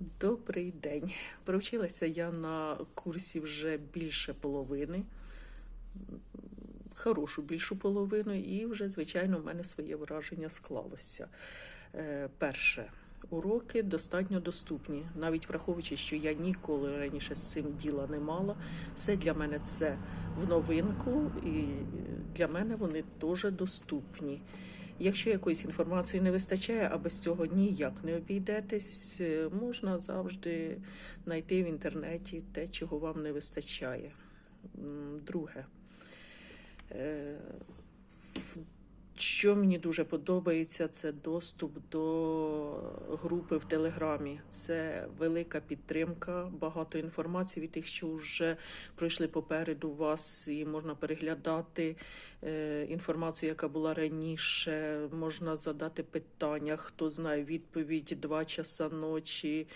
Добрий день. Провчилася я на курсі вже більше половини, хорошу більшу половину, і вже, звичайно, в мене своє враження склалося. Е, Перше, уроки достатньо доступні, навіть враховуючи, що я ніколи раніше з цим діла не мала. Все для мене це в новинку, і для мене вони дуже доступні. Якщо якоїсь інформації не вистачає, а без цього ніяк не обійдетесь, е, можна завжди знайти в інтернеті те, чого вам не вистачає. Друге, е, що мені дуже подобається, це доступ до групи в Телеграмі. Це велика підтримка, багато інформації від тих, що вже пройшли попереду вас, і можна переглядати е, інформацію, яка була раніше. Можна задати питання, хто знає відповідь 2 часа ночі,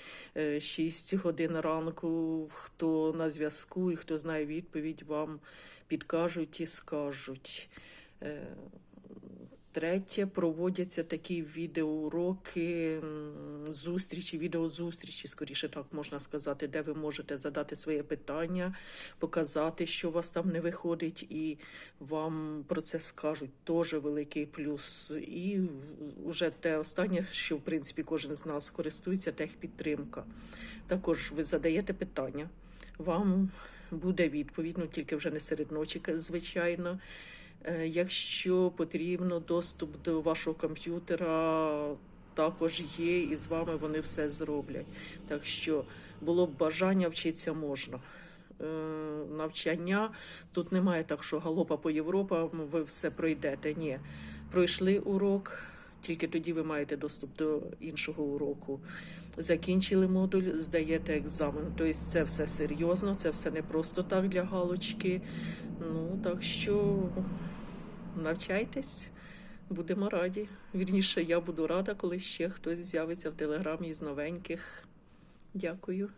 6 годин ранку, хто на зв'язку і хто знає відповідь, вам підкажуть і скажуть. Третє, проводяться такі відеоуроки, зустрічі, відеозустрічі, скоріше так можна сказати, де ви можете задати своє питання, показати, що у вас там не виходить, і вам про це скажуть. Теж великий плюс. І вже те останнє, що в принципі кожен з нас користується, техпідтримка. Також ви задаєте питання, вам буде відповідь, ну тільки вже не серед ночі, звичайно. Е, Якщо потрібно доступ до вашого комп'ютера, також є, і з вами вони все зроблять. Так що було б бажання вчитися можна. Е, Навчання тут немає так, що галопа по Європам, ви все пройдете. Ні, пройшли урок. Тільки тоді ви маєте доступ до іншого уроку. Закінчили модуль, здаєте екзамен. Тобто це все серйозно, це все не просто так для галочки. Ну, так що навчайтесь, будемо раді. Вірніше, я буду рада, коли ще хтось з'явиться в телеграмі із новеньких. Дякую.